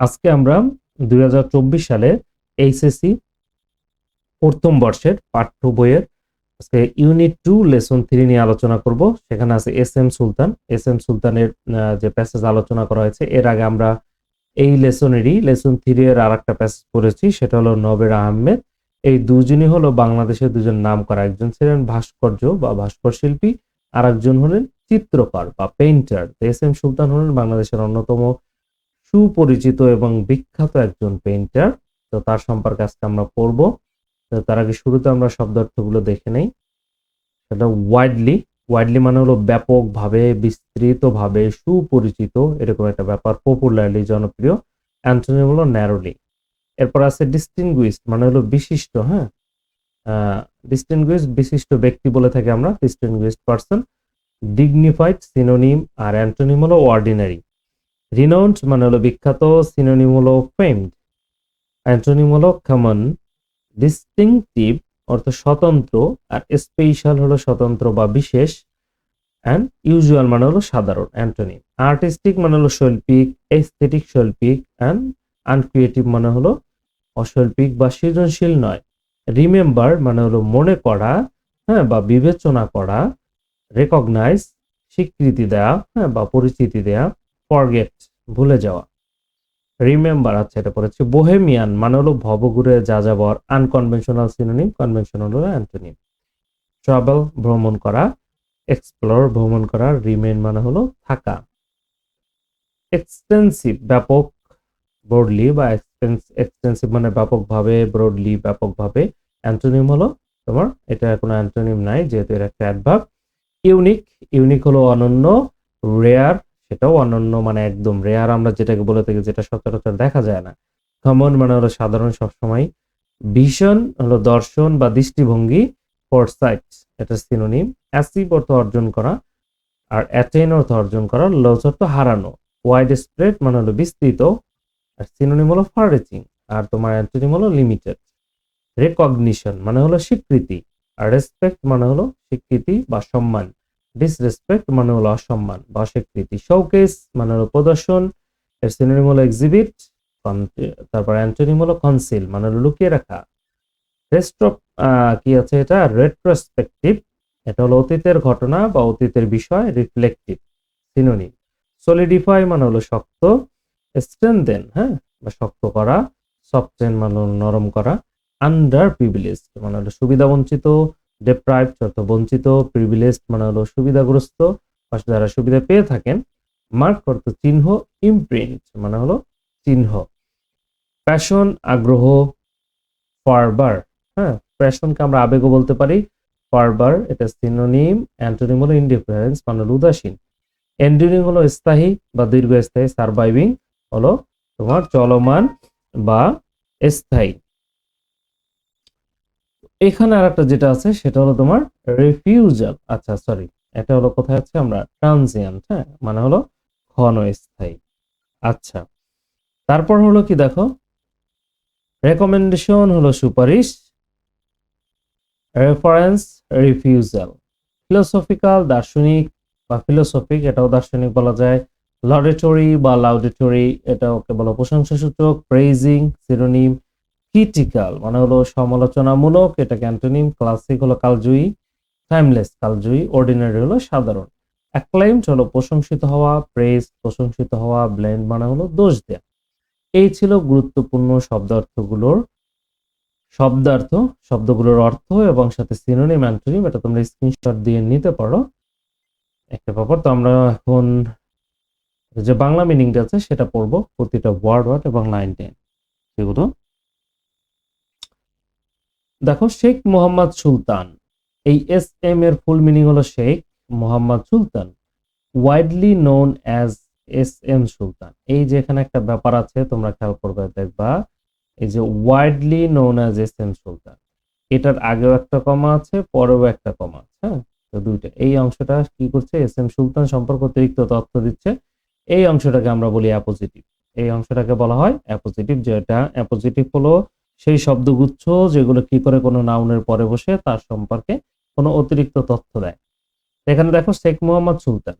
আজকে আমরা দুই সালে এইচএসসি প্রথম বর্ষের পাঠ্য বইয়ের আজকে ইউনিট টু লেসন থ্রি নিয়ে আলোচনা করব। সেখানে আছে S M Sultan. S M সুলতানের যে প্যাসেজ আলোচনা করা হয়েছে, এর আগে আমরা এই লেসনেরই লেসন থ্রি এর আর একটা প্যাসেজ পড়েছি, সেটা হলো নবের আহমেদ। এই দুজনই হলো বাংলাদেশের দুজন নাম করা একজন ছিলেন ভাস্কর্য বা ভাস্কর শিল্পী আর একজন হলেন চিত্রকর বা পেইন্টার এস এম সুলতান হলেন বাংলাদেশের অন্যতম সুপরিচিত এবং বিখ্যাত একজন পেইন্টার তো তার সম্পর্কে আজকে আমরা পড়ব। তো তার আগে শুরুতে আমরা শব্দার্থগুলো দেখে নেই। সেটা ওয়াইডলি ওয়াইডলি মানে হলো ব্যাপকভাবে, বিস্তৃতভাবে, সুপরিচিত, এরকম একটা ব্যাপার পপুলারলি জনপ্রিয়। অ্যান্টোনিম হলো ন্যারোলি এরপর আছে ডিস্টিংগুইশড মানে হলো বিশিষ্ট হ্যাঁ? ডিস্টিংগুইশড বিশিষ্ট ব্যক্তি বলে থাকি আমরা ডিস্টিংগুইশড পার্সন ডিগনিফাইড সিনোনিম আর অ্যান্টোনিম হলো অর্ডিনারি রিনাউন্ড মানে হলো বিখ্যাত সিনোনিম হলো ফেমড অ্যান্টোনিম হলো কমন ডিস্টিংটিভ অর্থ স্বতন্ত্র, আর স্পেশাল হলো স্বতন্ত্র বা বিশেষ। অ্যান্ড ইউজুয়াল মানে হলো সাধারণ অ্যান্টোনিম আর্টিস্টিক মানে হলো শৈল্পিক এস্থেটিক শৈল্পিক অ্যান্ড আনক্রিয়েটিভ মানে হলো অশৈল্পিক বা সৃজনশীল নয়। রিমেম্বার মানে হলো মনে করা হ্যাঁ বা বিবেচনা করা। রেকগনাইজ স্বীকৃতি দেয়া হ্যাঁ বা পরিচিতি দেয়া। ফরগেট ভুলে যাওয়া। রিমেম্বার আচ্ছা এটা পড়েছে। বোহেমিয়ান মানে হলো ভবঘুরে যাযাবর আনকনভেনশনাল সিনোনিম কনভেনশনাল হলো অ্যান্টোনিম ট্রাভেল ভ্রমণ করা। এক্সপ্লোর ভ্রমণ করা। রিমেন মানে হলো থাকা। এক্সটেন্সিভ ব্যাপক ব্রডলি বা এক্সটেন্সিভ মানে ব্যাপকভাবে ব্রডলি ব্যাপকভাবে। অ্যান্টোনিম হলো তোমার, এটা কোনো অ্যান্টোনিম নাই, যেহেতু এটা একটা অ্যাডভার্ব ইউনিক ইউনিক হলো অনন্য রেয়ার সেটাও অনন্য মানে একদম রেয়ার আমরা যেটাকে বলে থাকি, যেটা সচরাচর দেখা যায় না। কমন মানে হলো সাধারণ সবসময়। ভিশন হলো দর্শন বা দৃষ্টিভঙ্গি ফরসাইট এটা সিনোনিম অ্যাসিভ অর্থ অর্জন করা আর অ্যাটেন অর্থ অর্জন করা লস অর্থ হারানো। ওয়াইড স্প্রেড মানে হলো বিস্তৃত আর সিনোনিম হলো ফার আর তোমার অ্যান্টোনিম হলো লিমিটেড রেকগনিশন মানে হলো স্বীকৃতি আর রেসপেক্ট মানে হলো স্বীকৃতি বা সম্মান। ডিসরেসপেক্ট মানে হলো অসম্মান বা স্বীকৃতি শোকেস মানে হলো প্রদর্শন, এর সিনোনিম হলো এক্সিবিট তারপর অ্যান্টোনিম হলো কনসিল মানে হলো লুকিয়ে রাখা। রেস্ট্রো কি আছে এটা? রেট্রোস্পেকটিভ এটা হলো অতীতের ঘটনা বা অতীতের বিষয় রিফ্লেকটিভ সিনোনিম সলিডিফাই মানে হলো শক্ত স্ট্রেনদেন হ্যাঁ বা শক্ত করা সফটেন মানে নরম করা আন্ডার প্রিভিলেজ মানে হলো সুবিধা বঞ্চিত ডেপ্রাইভ অর্থ বঞ্চিত প্রিভিলেজ মানে হলো সুবিধাগ্রস্ত বা যারা সুবিধা পেয়ে থাকেন মার্ক অর্থ চিহ্ন ইমপ্রিন্ট মানে হলো চিহ্ন। প্যাশন আগ্রহ ফারবার হ্যাঁ? প্যাশনকে আমরা আবেগও বলতে পারি। ফারবার এটা সিনোনিম অ্যান্টোনিম হলো ইনডিফারেন্স মানে হলো উদাসীন। এন্ডিউরিং হলো স্থায়ী বা দীর্ঘস্থায়ী সার্ভাইভিং হলো তোমার চলমান বা স্থায়ী। এখানে আর একটা যেটা আছে, সেটা হলো তোমার রিফিউজাল আচ্ছা সরি এটা হলো কোথায় আছে? আমরা ট্রানজিয়েন্ট হ্যাঁ? মানে হলো ক্ষণস্থায়ী। আচ্ছা তারপর হলো কি দেখো? রেকমেন্ডেশন হলো সুপারিশ রেফারেন্স রিফিউজাল ফিলোসফিক্যাল দার্শনিক বা ফিলোসফিক এটাও দার্শনিক বলা যায়। লডেটরি বা লাউডেটরি এটা ওকে বলা? প্রশংসাসূচক প্রেজিং সিরোনিম ক্রিটিক্যাল মানে হলো সমালোচনামূলক এটা ক্যান্টোনিম ক্লাসিক হলো কালজয়ী টাইমলেস কালজয়ী অর্ডিনারি হলো সাধারণ। অ্যাক্লাইমড হলো প্রশংসিত হওয়া প্রেস প্রশংসিত হওয়া ব্লেন্ড মানে হলো দোষ দেয়া। এই ছিল গুরুত্বপূর্ণ শব্দার্থগুলোর, শব্দার্থ, শব্দগুলোর অর্থ এবং সাথে সিনোনিম অ্যান্টোনিম এটা তোমরা স্ক্রিনশট দিয়ে নিতে পারো। একটা ব্যাপার, তো আমরা এখন যে বাংলা মিনিংটা আছে সেটা পড়ব, প্রতিটা ওয়ার্ড ওয়ার্ড এবং লাইন টেন সেগুলো দেখো, শেখ মোহাম্মদ সুলতান। এই এস এম এর ফুল মিনিং হলো Sheikh Mohammad Sultan widely known as S M Sultan. এই যে এখানে একটা ব্যাপার আছে, তোমরা খেয়াল করবে, দেখবা, এই যে widely known as S M Sultan. এটার আগেও একটা কমা আছে, পরেও একটা কমা আছে হ্যাঁ? তো দুইটা। এই অংশটা কি করছে? এস এম সুলতান সম্পর্কে অতিরিক্ত তথ্য দিচ্ছে। এই অংশটাকে আমরা বলি অ্যাপোজিটিভ এই অংশটাকে বলা হয় অ্যাপোজিটিভ যেটা অ্যাপোজিটিভ হলো সেই শব্দগুচ্ছ যেগুলো কি করে কোনো নাউনের পরে বসে তার সম্পর্কে কোনো অতিরিক্ত তথ্য দেয়। এখানে দেখো শেখ মোহাম্মদ সুলতান।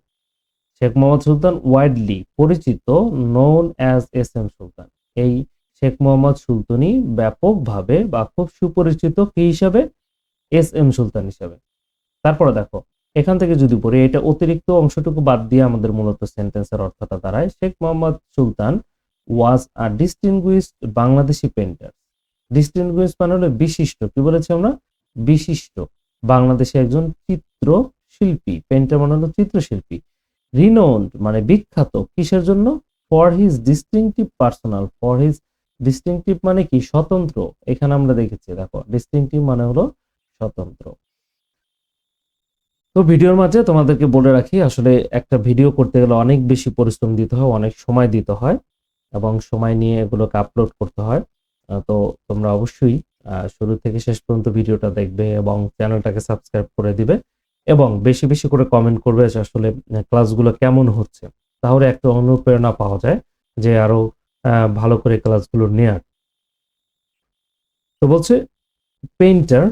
শেখ মোহাম্মদ সুলতান ওয়াইডলি পরিচিত known as S M Sultan. এই শেখ মোহাম্মদ সুলতানি ব্যাপকভাবে বা খুব সুপরিচিত কি হিসাবে? এস এম সুলতান হিসাবে। তারপরে দেখো, এখান থেকে যদি পড়ি, এটা অতিরিক্ত অংশটুকু বাদ দিয়ে আমাদের মূলত সেন্টেন্সের অর্থটা দাঁড়ায়। Sheikh Mohammad Sultan was a distinguished Bangladeshi painter distinguish মানে হলো বিশিষ্ট। কি বলেছি আমরা? বিশিষ্ট। বাংলাদেশে একজন চিত্র শিল্পী পেন্টার মানে হলো চিত্রশিল্পী। রিনোন্ড মানে বিখ্যাত। কিসের জন্য? For his distinctive personal for his distinctive মানে কি? স্বতন্ত্র। এখানে আমরা দেখেছি, দেখো ডিস্টিংটিভ মানে হলো স্বতন্ত্র। তো ভিডিওর মাঝে তোমাদেরকে বলে রাখি, আসলে একটা ভিডিও করতে গেলে অনেক বেশি পরিশ্রম দিতে হয়, অনেক সময় দিতে হয় এবং সময় নিয়ে এগুলোকে আপলোড করতে হয়। তো তোমরা অবশ্যই শুরু থেকে শেষ পর্যন্ত ভিডিওটা দেখবে এবং চ্যানেলটাকে সাবস্ক্রাইব করে দিবে এবং বেশি বেশি করে কমেন্ট করবে যে আসলে ক্লাসগুলো কেমন হচ্ছে। তাহলে একটা অনুপ্রেরণা পাওয়া যায় যে আরও ভালো করে ক্লাসগুলো নেয়ার। তো বলছে পেইন্টার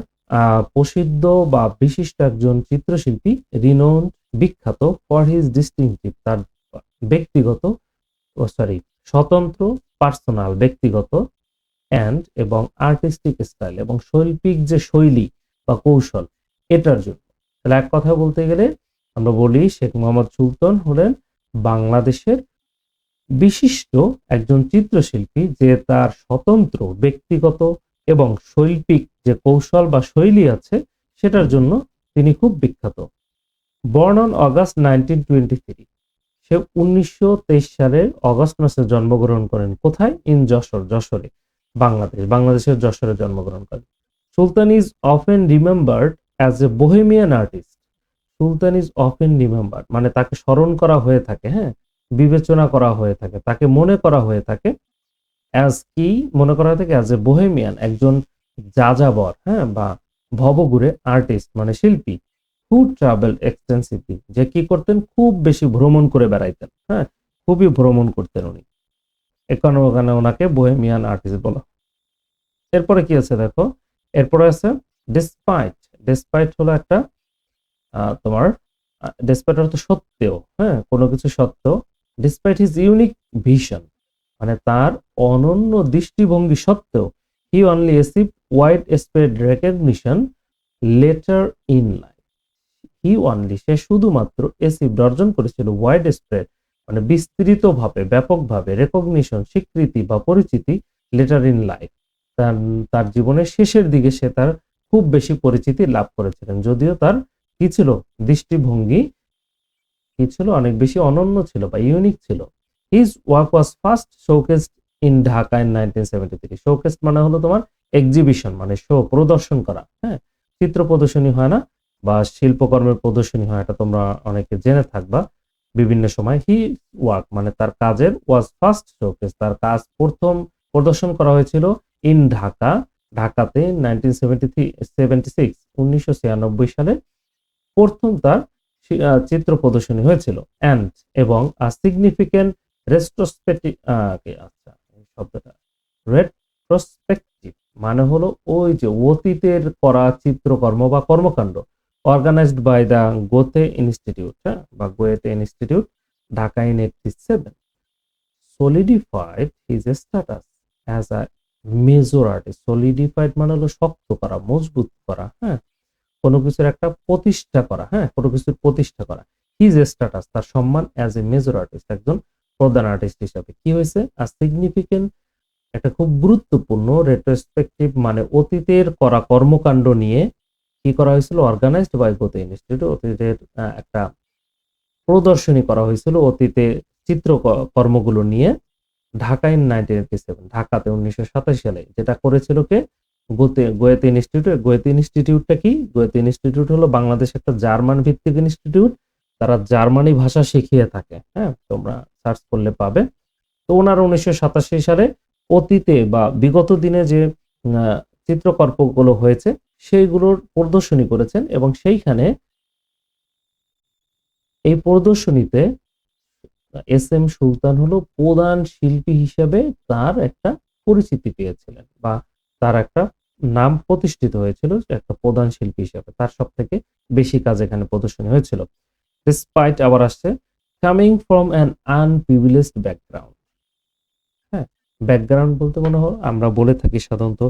প্রসিদ্ধ বা বিশিষ্ট একজন চিত্রশিল্পী রিনোন বিখ্যাত ফর হিজ ডিস্টিংটিভ তার ব্যক্তিগত সরি স্বতন্ত্র পার্সোনাল ব্যক্তিগত অ্যান্ড এবং আর্টিস্টিক স্টাইল এবং শৈল্পিক যে শৈলী বা কৌশল, এটার জন্য। তাহলে এক কথা বলতে গেলে আমরা বলি শেখ মোহাম্মদ সুলতান হলেন বাংলাদেশের বিশিষ্ট একজন চিত্রশিল্পী যে তার স্বতন্ত্র, ব্যক্তিগত এবং শৈল্পিক যে কৌশল বা শৈলী আছে সেটার জন্য তিনি খুব বিখ্যাত। Born on August nineteen twenty three সে উনিশশো তেইশ সালের অগস্ট মাসে জন্মগ্রহণ করেন। কোথায়? ইন যশোর, যশোরে। বাংলাদেশ, বাংলাদেশের যশোরে জন্মগ্রহণ করেন Sultan is often remembered as a bohemian artist Sultan is often remembered মানে তাকে স্মরণ করা হয়ে থাকে হ্যাঁ? বিবেচনা করা হয়ে থাকে, তাকে মনে করা হয়ে থাকে অ্যাজ কি? মনে করা হয়ে থাকে অ্যাজ এ বোহেমিয়ান একজন যাযাবর হ্যাঁ? বা ভবঘুরে আর্টিস্ট মানে শিল্পী হু ট্রাভেল এক্সটেন্সিভলি যে কি করতেন? খুব বেশি ভ্রমণ করে বেড়াইতেন হ্যাঁ? খুবই ভ্রমণ করতেন উনি। এখানে ওখানে ওনাকে বোহেমিয়ান আর্টিস্ট বলা এরপরে কি আছে দেখো? এরপরে আছে ডিসপাইট ডিসপাইট হলো একটা তোমার ডিসপাইট অর্থ সত্ত্বেও হ্যাঁ কোনো কিছু সত্ত্বেও। ডিসপাইট হিজ ইউনিক ভিশন মানে তার অনন্য দৃষ্টিভঙ্গি সত্ত্বেও he only achieve widespread recognition later in life he only সে শুধুমাত্র এসিভ অর্জন করেছিল ওয়াইড স্প্রেড মানে বিস্তৃতভাবে, ব্যাপকভাবে রেকগনিশন স্বীকৃতি বা পরিচিতি লেটার ইন লাইফ তার তার জীবনের শেষের দিকে সে তার খুব বেশি পরিচিতি লাভ করেছিলেন। যদিও তার কি ছিল? দৃষ্টিভঙ্গি কি ছিল? অনেক বেশি অনন্য ছিল বা ইউনিক ছিল। His work was first showcased in Dhaka in nineteen seventy three showcase মানে হলো তোমার এক্সিবিশন মানে শো প্রদর্শন করা। হ্যাঁ? চিত্র প্রদর্শনী হয় না বা শিল্পকর্মের প্রদর্শনী হয়, এটা তোমরা অনেকে জেনে থাকবা। বিভিন্ন সময় হি ওয়ার্ক মানে তার কাজের ওয়াজ ফার্স্ট শোকেস তার কাজ প্রথম প্রদর্শন করা হয়েছিল ইন ঢাকা, ঢাকাতে নাইনটিন সেভেন্টি সালে প্রথম তার চিত্র প্রদর্শনী হয়েছিল। অ্যান্ড এবং সিগনিফিকেন্ট রেস্ট্রোস্পেক্টিভ আচ্ছা শব্দটা মানে হলো ওই যে অতীতের করা চিত্রকর্ম বা কর্মকাণ্ড। Organised by the Goethe institute হ্যাঁ বা Goethe institute Dhaka in eighty seven solidified his status as a major artist solidified মানে হলো শক্ত করা, মজবুত করা হ্যাঁ কোনো কিছুর একটা প্রতিষ্ঠা করা হ্যাঁ কোনো কিছুর প্রতিষ্ঠা করা। হিজ স্ট্যাটাস তার সম্মান অ্যাজ এ মেজর আর্টিস্ট একজন প্রধান আর্টিস্ট হিসাবে। কি হয়েছে? আর সিগনিফিকেন্ট একটা খুব গুরুত্বপূর্ণ রেট্রোস্পেক্টিভ মানে অতীতের করা কর্মকাণ্ড নিয়ে কি করা হয়েছিল? অর্গানাইজড বাই গোতে ইনস্টিটিউট অতীতের একটা প্রদর্শনী করা হয়েছিল অতীতে চিত্র কর্মগুলো নিয়ে Dhaka in nineteen eighty seven ঢাকাতে উনিশশো সাতাশ সালে, যেটা করেছিল কে? গোতে গোয়েতে ইনস্টিটিউট গোয়েতে ইনস্টিটিউটটা কি? গোয়েতে ইনস্টিটিউট হলো বাংলাদেশ একটা জার্মান ভিত্তিক ইনস্টিটিউট তারা জার্মানি ভাষা শিখিয়ে থাকে হ্যাঁ? তোমরা সার্চ করলে পাবে। তো ওনারা উনিশশো সাতাশি সালে অতীতে বা বিগত দিনে যে চিত্রকল্পগুলো হয়েছে সেইগুলোর প্রদর্শনী করেছেন এবং সেইখানে এই প্রদর্শনীতে এস এম সুলতান হলো প্রধান শিল্পী হিসেবে তার একটা পরিচিতি পেয়েছিলেন বা তার একটা নাম প্রতিষ্ঠিত হয়েছিল একটা প্রধান শিল্পী হিসেবে। তার সব থেকে বেশি কাজ এখানে প্রদর্শনী হয়েছিল। ডিসপাইট আবার আসছে coming from an unprivileged background হ্যাঁ ব্যাকগ্রাউন্ড বলতে মনে হয় আমরা বলে থাকি সাধারণত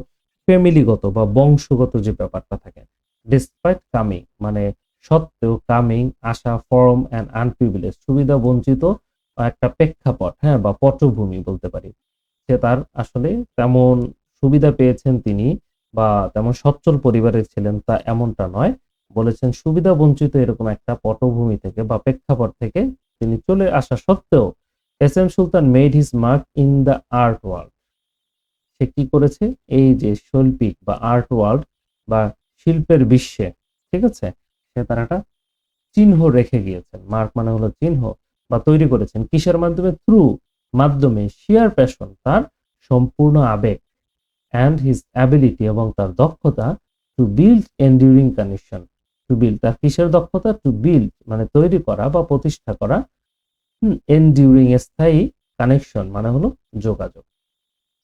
ফ্যামিলিগত বা বংশগত যে ব্যাপারটা থাকে ডিসপাইট কামিং মানে সত্ত্বেও কামিং আসা ফর্ম অ্যান্ড আনপ্রিভিলেজ সুবিধা, বঞ্চিত একটা প্রেক্ষাপট হ্যাঁ বা পটভূমি বলতে পারি। সে তার আসলে তেমন সুবিধা পেয়েছেন তিনি বা তেমন সচ্ছল পরিবারের ছিলেন তা এমনটা নয়। বলেছেন সুবিধা, বঞ্চিত এরকম একটা পটভূমি থেকে বা প্রেক্ষাপট থেকে তিনি চলে আসা সত্ত্বেও S M Sultan made his mark in the art world সে কি করেছে? এই যে শৈল্পিক বা আর্ট ওয়ার্ল্ড বা শিল্পের বিশ্বে, ঠিক আছে? সে তার একটা চিহ্ন রেখে গিয়েছেন। মার্ক মানে হলো চিহ্ন বা তৈরি করেছেন। কিসের মাধ্যমে? থ্রু মাধ্যমে শিয়ার প্যাশন তার সম্পূর্ণ আবেগ অ্যান্ড হিজ অ্যাবিলিটি এবং তার দক্ষতা to build enduring connection to build তার কিসের দক্ষতা? টু বিল্ড মানে তৈরি করা বা প্রতিষ্ঠা করা। এন্ডিউরিং স্থায়ী কানেকশন মানে হলো যোগাযোগ।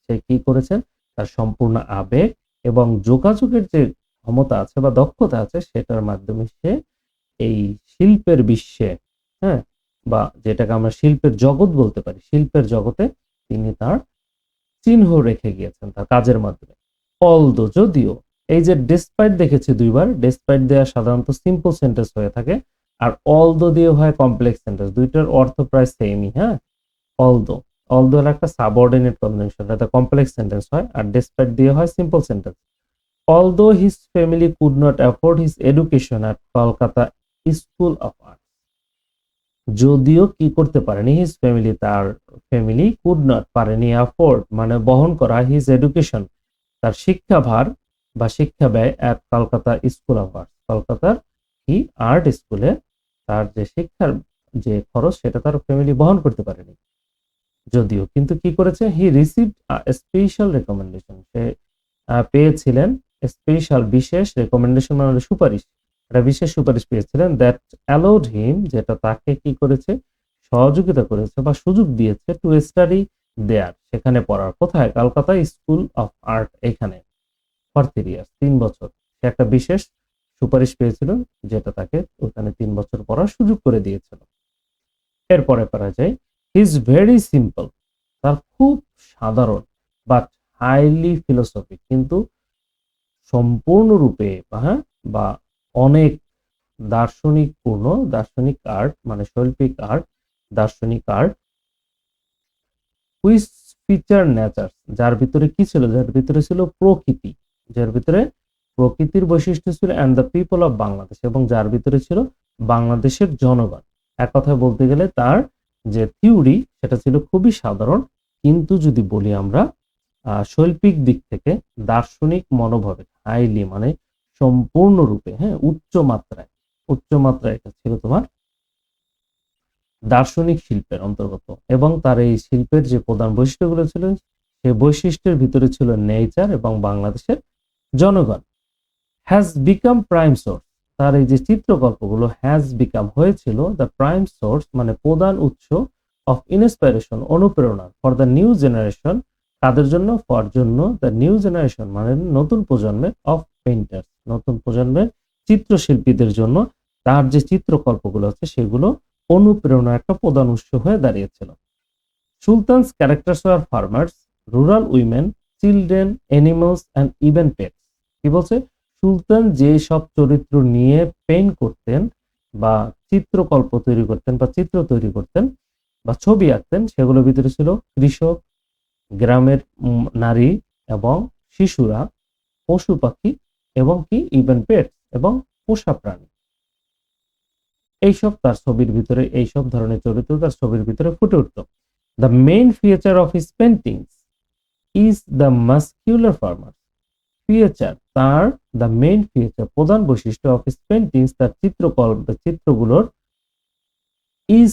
সে কি করেছেন? তার সম্পূর্ণ আবেগ এবং যোগাযোগের যে ক্ষমতা আছে বা দক্ষতা আছে, সেটার মাধ্যমে সে এই শিল্পের বিশ্বে হ্যাঁ বা যেটাকে আমরা শিল্পের জগৎ বলতে পারি, শিল্পের জগতে তিনি তার চিহ্ন রেখে গিয়েছেন তার কাজের মাধ্যমে। অলদো যদিও এই যে ডেসপাইট দেখেছি দুইবার ডেসপাইট দেওয়া সাধারণত সিম্পল সেন্টেন্স হয়ে থাকে, আর অলদো দিয়ে হয় কমপ্লেক্স সেন্টেন্স দুইটার অর্থ প্রায় সেমই হ্যাঁ? অলদো অলদো হলো একটা সাবঅর্ডিনেট কম্বিনেশন এটা কমপ্লেক্স সেন্টেন্স হয় আর ডেসপাইট দিয়ে হয় simple sentence although his family could not afford his education at Kolkata school of art যদিও কি করতে পারেনি হিজ ফ্যামিলি তার ফ্যামিলি কুড নট পারেনি অ্যাফোর্ড মানে বহন করা হিজ এডুকেশন তার শিক্ষা ভার বা শিক্ষা ব্যয় at Kolkata school of art কলকাতার কি আর্ট স্কুলে তার যে শিক্ষার যে খরচ, সেটা তার ফ্যামিলি বহন করতে পারেনি। যদিও। কিন্তু কি করেছে? হি রিসিভ স্পেশাল রেকমেন্ডেশন সে পেয়েছিলেন স্পেশাল বিশেষ রেকমেন্ডেশন মানে সুপারিশ। একটা বিশেষ সুপারিশ পেয়েছিলেন দ্যাট অ্যালাউড হিম যেটা তাকে কি করেছে? সহযোগিতা করেছে বা সুযোগ দিয়েছে টু স্টাডি দেয়ার সেখানে পড়ার কোথায়? কলকাতা স্কুল অফ আর্ট এখানে। ফর থ্রি ইয়ার্স তিন বছর। সে একটা বিশেষ সুপারিশ পেয়েছিল, যেটা তাকে ওখানে তিন বছর পড়ার সুযোগ করে দিয়েছিল। এরপরে করা যায় ইজ ভেরি সিম্পল তার খুব সাধারণ বাট হাইলি ফিলোসফি কিন্তু সম্পূর্ণরূপে হ্যাঁ বা অনেক দার্শনিক পূর্ণ, দার্শনিক আর্ট মানে শৈল্পিক আর্ট দার্শনিক আর্ট হুইচ ফিচার নেচার যার ভিতরে কি ছিল? যার ভিতরে ছিল প্রকৃতি, যার ভিতরে প্রকৃতির বৈশিষ্ট্য ছিল and the people of Bangladesh এবং যার ভিতরে ছিল বাংলাদেশের জনগণ। এক কথায় বলতে গেলে তার যে থিওরি সেটা ছিল খুবই সাধারণ, কিন্তু যদি বলি আমরা শৈল্পিক দিক থেকে দার্শনিক মনোভাবে হাইলি মানে সম্পূর্ণরূপে হ্যাঁ উচ্চ মাত্রায় উচ্চ মাত্রায় এটা ছিল তোমার দার্শনিক শিল্পের অন্তর্গত এবং তার এই শিল্পের যে প্রধান বৈশিষ্ট্যগুলো ছিল সেই বৈশিষ্ট্যের ভিতরে ছিল নেচার এবং বাংলাদেশের জনগণ। হ্যাজ বিকাম প্রাইম সোর্স তার এই যে চিত্রকল্পগুলো হ্যাজ বিকাম হয়েছিল দ্য প্রাইম সোর্স মানে প্রধান উৎস অফ ইন্সপাইরেশন অনুপ্রেরণা ফর দ্য নিউ জেনারেশন তাদের জন্য ফর জন্য দ্য নিউ জেনারেশন মানে নতুন প্রজন্মের অফ পেইন্টার নতুন প্রজন্মের চিত্রশিল্পীদের জন্য তার যে চিত্রকল্পগুলো আছে সেগুলো অনুপ্রেরণা একটা প্রধান উৎস হয়ে দাঁড়িয়েছিল। Sultan's characters R farmers rural women children animals and even pets কি বলছে? সুলতান যে সব চরিত্র নিয়ে পেইন্ট করতেন বা চিত্রকল্প তৈরি করতেন বা চিত্র তৈরি করতেন বা ছবি আঁকতেন, সেগুলোর ভিতরে ছিল কৃষক, গ্রামের নারী এবং শিশুরা, পশু পাখি এবং কি ইভেন পেট এবং পোষা প্রাণী। এইসব তার ছবির ভিতরে, এইসব ধরনের চরিত্র তার ছবির ভিতরে ফুটে উঠত। The main feature of his paintings is the muscular farmer feature তার দ্য মেইন ফিচার প্রধান বৈশিষ্ট্য অফ পেন্টিংস তার চিত্রকল্প চিত্রগুলোর ইজ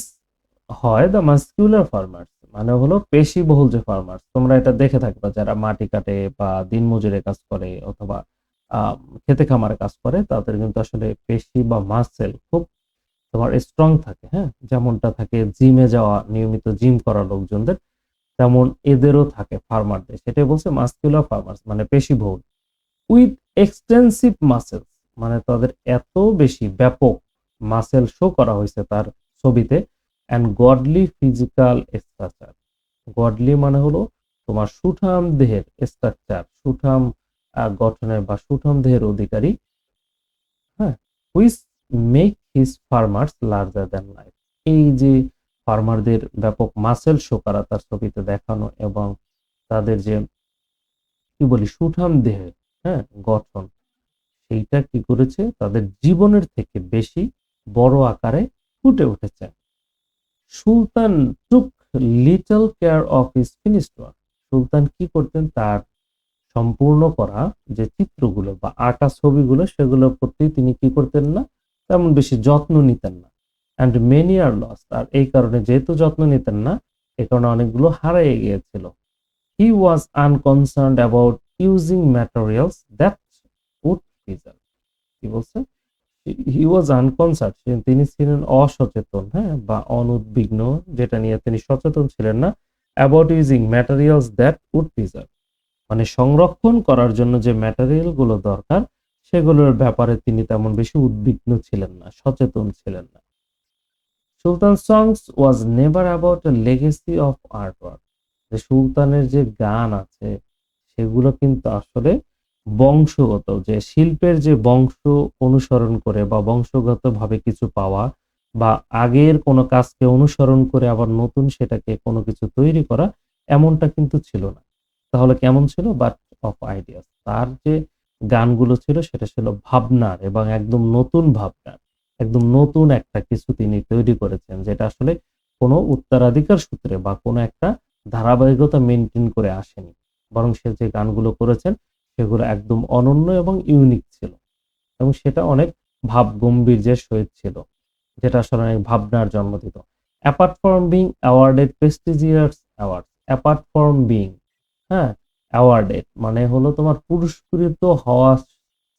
হয় দ্য মাস্কিউলার ফার্মার্স মানে হলো পেশি বহুল যে ফার্মার্স তোমরা এটা দেখে থাকবে যারা মাটি কাটে বা দিনমজুরে কাজ করে অথবা খেতে খামারে কাজ করে, তাদের কিন্তু আসলে পেশি বা মাসেল খুব তোমার স্ট্রং থাকে হ্যাঁ? যেমনটা থাকে জিমে যাওয়া, নিয়মিত জিম করা লোকজনদের, তেমন এদেরও থাকে ফার্মারদের সেটাই বলছে মাস্কুলার ফার্মার্স মানে পেশিবহুল। উইথ এক্সটেন্সিভ মাসেলস মানে তাদের এত বেশি ব্যাপক মাসেল শো করা হয়েছে তার ছবিতে and godly physical structure godly মানে হলো তোমার সুঠাম দেহের স্ট্রাকচার সুঠাম গঠনের বা সুঠাম দেহের অধিকারী হ্যাঁ which make his farmers larger than life এই যে ফার্মারদের ব্যাপক মাসেল শো করা তার ছবিতে দেখানো এবং তাদের যে, কি বলি, সুঠাম দেহের হ্যাঁ গঠন। সেইটা কি করেছে? তাদের জীবনের থেকে বেশি বড় আকারে ফুটে উঠেছে। Sultan took little care of his finished work Sultan কি করতেন? তার সম্পূর্ণ করা যে চিত্রগুলো বা আঁকা ছবিগুলো, সেগুলোর প্রতি তিনি কি করতেন না? তেমন বেশি যত্ন নিতেন না। অ্যান্ড মেনি আর লস আর এই কারণে যেহেতু যত্ন নিতেন না, এ কারণে অনেকগুলো হারিয়ে গিয়েছিল। He was unconcerned about using materials that would result কি বলছে? হি ওয়াজ আনকনসার্ন তিনি ছিলেন অসচেতন হ্যাঁ বা অনুদ্বিগ্ন, যেটা নিয়ে তিনি সচেতন ছিলেন না about using materials that would result মানে সংরক্ষণ করার জন্য যে ম্যাটেরিয়ালগুলো দরকার, সেগুলোর ব্যাপারে তিনি তেমন বেশি উদ্বিগ্ন ছিলেন না, সচেতন ছিলেন না। সুলতান সংস was never about legacy of art work যে সুলতানের যে গান আছে সেগুলো কিন্তু আসলে বংশগত, যে শিল্পের যে বংশ অনুসরণ করে বা বংশগত ভাবে কিছু পাওয়া বা আগের কোনো কাজকে অনুসরণ করে আবার নতুন সেটাকে কোনো কিছু তৈরি করা এমনটা কিন্তু ছিল না। তাহলে কেমন ছিল? বাট অফ আইডিয়াস তার যে গানগুলো ছিল সেটা ছিল ভাবনার এবং একদম নতুন ভাবনার, একদম নতুন একটা কিছু তিনি তৈরি করেছেন, যেটা আসলে কোনো উত্তরাধিকার সূত্রে বা কোনো একটা ধারাবাহিকতা মেনটেন করে আসেনি। বরং সে যে গানগুলো করেছেন, সেগুলো একদম অনন্য এবং ইউনিক ছিল। এবং সেটা অনেক ভাব গম্ভীর্যের সহিত ছিল, যেটা আসলে অনেক ভাবনার জন্ম দিত। Apart from being awarded prestigious award apart from being হ্যাঁ অ্যাওয়ার্ডেড মানে হলো তোমার পুরস্কৃত হওয়া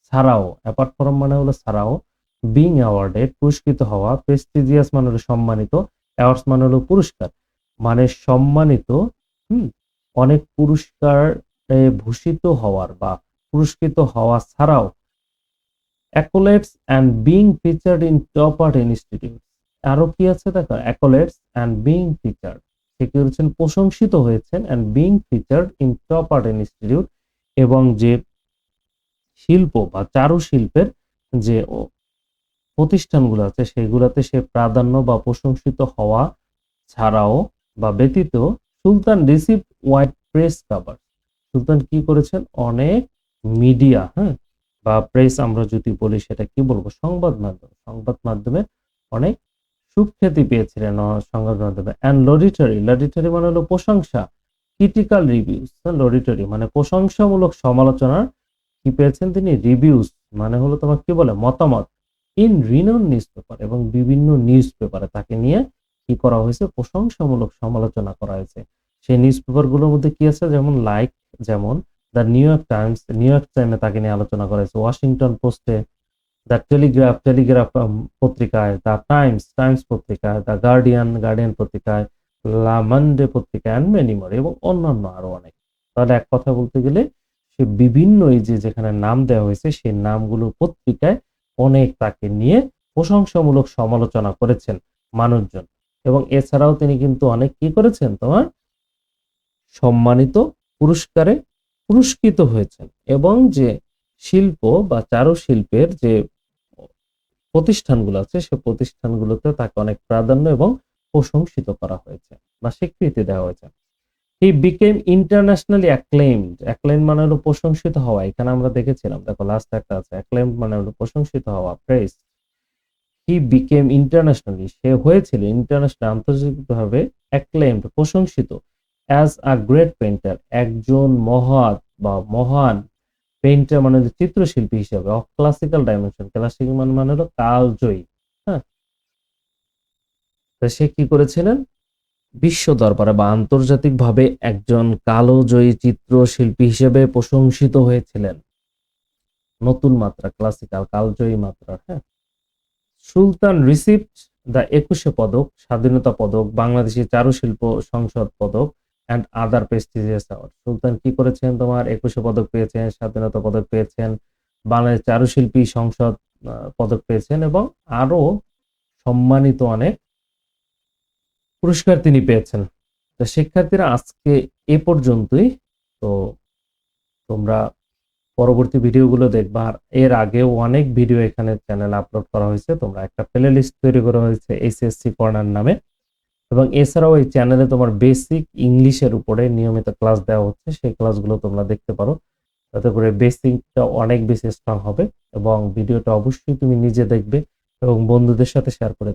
ছাড়াও অ্যাপার্ট ফ্রম মানে হলো ছাড়াও বিং অ্যাওয়ার্ডেড পুরস্কৃত হওয়া প্রেস্টিজিয়াস মানে হলো সম্মানিত অ্যাওয়ার্ডস মানে হলো পুরস্কার। মানে সম্মানিত, হুম অনেক পুরস্কার ভূষিত হওয়ার বা পুরস্কৃত হওয়া ছাড়াও accolades and being featured in top art institute আরও কি আছে দেখো? অ্যাকোলেটস অ্যান্ড বিং ফিচার্ড সে কি হচ্ছেন প্রশংসিত হয়েছেন and being featured in top art institute এবং যে শিল্প বা চারুশিল্পের যে ও- প্রতিষ্ঠানগুলো আছে, সেগুলোতে সে প্রাধান্য বা প্রশংসিত হওয়া ছাড়াও বা ব্যতীত Sultan receive wide press cover. Sultan কি করেছেন? অনেক মিডিয়া হ্যাঁ? বা প্রেস আমরা যদি বলি, সেটা কি বলব? সংবাদ মাধ্যম। সংবাদ মাধ্যমে অনেক সুখ্যাতি পেয়েছিলেন সংবাদ মাধ্যমে। অ্যান্ড লডিটারি লডিটারি মানে হলো প্রশংসা ক্রিটিক্যাল রিভিউস লডিটারি মানে প্রশংসামূলক সমালোচনার কি পেয়েছেন তিনি? রিভিউস মানে হলো তোমার কি বলে? মতামত। ইন রিনাউন নিউজ পেপার এবং বিভিন্ন নিউজ পেপারে তাকে নিয়ে কি করা হয়েছে? প্রশংসামূলক সমালোচনা করা হয়েছে। সেই নিউজ পেপারগুলোর মধ্যে কি আছে? যেমন লাইক যেমন the New York Times New York টাইমে তাকে নিয়ে আলোচনা করা হয়েছে। ওয়াশিংটন পোস্টে দ্য টেলিগ্রাফ টেলিগ্রাফ পত্রিকায় দ্য টাইমস টাইমস পত্রিকায় দ্য গার্ডিয়ান গার্ডিয়ান পত্রিকায় লা মানডে পত্রিকায় অ্যান্ড মেনি মোর এবং অন্যান্য আরও অনেক। তাহলে এক কথা বলতে গেলে, সে বিভিন্ন এই যে যেখানে নাম দেওয়া হয়েছে, সেই নামগুলো পত্রিকায় অনেক তাকে নিয়ে প্রশংসামূলক সমালোচনা করেছেন মানুষজন। এবং এছাড়াও তিনি কিন্তু অনেক কি করেছেন তোমার? সম্মানিত পুরস্কারে পুরস্কৃত হয়েছেন এবং যে শিল্প বা চারুশিল্পের যে প্রতিষ্ঠানগুলো আছে, সে প্রতিষ্ঠানগুলোতে তাকে অনেক প্রাধান্য এবং প্রশংসিত করা হয়েছে বা স্বীকৃতি দেওয়া হয়েছে। হি বিকেম ইন্টারন্যাশনালি অ্যাক্লেইমড অ্যাক্লেইম মানে হলো প্রশংসিত হওয়া। এখানে আমরা দেখেছিলাম, দেখো লাস্ট একটা আছে। অ্যাক্লেইমড মানে হলো প্রশংসিত হওয়া প্রেস হি বিকেম ইন্টারন্যাশনালি সে হয়েছিল ইন্টারন্যাশনাল আন্তর্জাতিকভাবে অ্যাক্লেইমড প্রশংসিত। অ্যাজ আ গ্রেট পেন্টার একজন মহৎ বা মহান পেইন্টার মানে চিত্রশিল্পী হিসেবে অফ ক্লাসিক্যাল ডাইমেনশন ক্লাসিক মানে মানে হলো কালজয়ী হ্যাঁ? সে কি করেছিলেন? বিশ্ব দরবারে বা আন্তর্জাতিকভাবে একজন কালোজয়ী চিত্রশিল্পী হিসেবে প্রশংসিত হয়েছিলেন। নতুন মাত্রা ক্লাসিক্যাল কালজয়ী মাত্রা হ্যাঁ? সুলতান রিসিপ্ট দ্য একুশে পদক, স্বাধীনতা পদক বাংলাদেশি চারুশিল্প সংসদ পদক and other prestigious award Sultan কি করেছেন? তোমার একুশে পদক পেয়েছেন, স্বাধীনতা পদক পেয়েছেন, বাংলাদেশ চারুশিল্পী সংসদ পদক পেয়েছেন এবং আরও সম্মানিত অনেক পুরস্কার তিনি পেয়েছেন। তো শিক্ষার্থীরা আজকে এ পর্যন্তই। তো তোমরা পরবর্তী ভিডিওগুলো দেখবা। আর এর আগেও অনেক ভিডিও এখানে চ্যানেল আপলোড করা হয়েছে। তোমরা একটা প্লে লিস্ট তৈরি করা হয়েছে এইচএসসি কর্নার নামে। এবং এছাড়াও এই চ্যানেলে তোমার বেসিক ইংলিশের উপরে নিয়মিত ক্লাস দেওয়া হচ্ছে, সেই ক্লাসগুলো তোমরা দেখতে পারো। তাতে করে বেসিকটা অনেক বেশি স্ট্রং হবে এবং ভিডিওটা অবশ্যই তুমি নিজে দেখবে এবং বন্ধুদের সাথে শেয়ার করে